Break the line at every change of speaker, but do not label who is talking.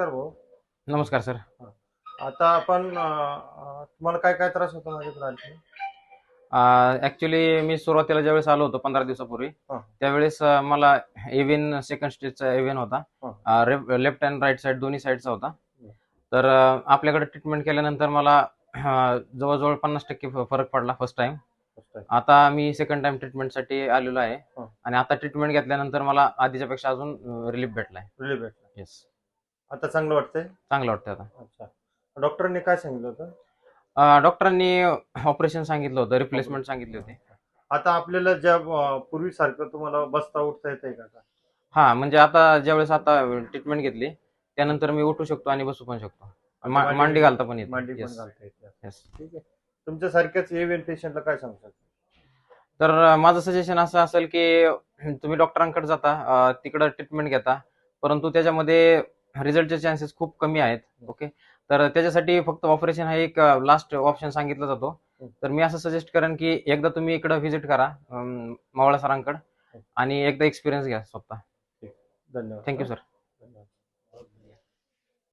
नमस्कार भाऊ.
नमस्कार सर.
आता आपण अं, तुम्हाला काय काय त्रास होता माझ्याकडे आणखी?
ऍक्च्युली मी सुरुवातीला ज्यावेळेस आलो होतो पंधरा दिवसापूर्वी
हा.
त्यावेळेस अं, मला एव्हिन सेकंड स्टेजचा एव्हिन होता. लेफ्ट अँड राईट साईड दोन्ही साईडचा होता. तर अं, आपल्याकडे ट्रीटमेंट केल्यानंतर मला अं, जवळजवळ पन्नास टक्के फ- फरक पडला फर्स्ट टाइम आता मी सेकंड टाइम ट्रीटमेंटसाठी आलेलो आहे.
हा.
आणि आता ट्रीटमेंट घेतल्यानंतर मला आधीच्या पेक्षा अजून रिलीफ भेटलाय.
रिलीफ भेटला
येस
आता चांगलं वाटतंय?
चांगलं वाटतं आता.
अच्छा. डॉक्टरांनी काय सांगितलं होतं?
अं, डॉक्टरांनी ऑपरेशन सांगितलं होतं रिप्लेसमेंट सांगितले होते.
आता आपल्याला ज्या पूर्वी सारखं तुम्हाला बसता उठता येतंय का? आता?
हा म्हणजे आता ज्यावेळेस आता ट्रीटमेंट घेतली त्यानंतर मी उठू शकतो आणि बसू पण शकतो. मा-
मांडी-
घालता पण येते
मांडी पण
Yes.
घालता येते
Yes.
ठीक आहे. तुमच्या सारख्याच एव्हियन पेशंटला काय सांगतात
तर अं, माझं सजेशन असं असेल की तुम्ही डॉक्टरांकडे जाता अं, तिकडं ट्रीटमेंट घेता परंतु त्याच्यामध्ये रिझल्टचे चान्सेस खूप कमी आहेत ओके तर त्याच्यासाठी फक्त ऑपरेशन हा एक लास्ट ऑप्शन सांगितला जातो. तर मी असं सजेस्ट करेन की एकदा तुम्ही इकडं व्हिजिट करा मावळा सरांकडे आणि एकदा एक्सपिरियन्स घ्या स्वतः.
धन्यवाद.
Thank you sir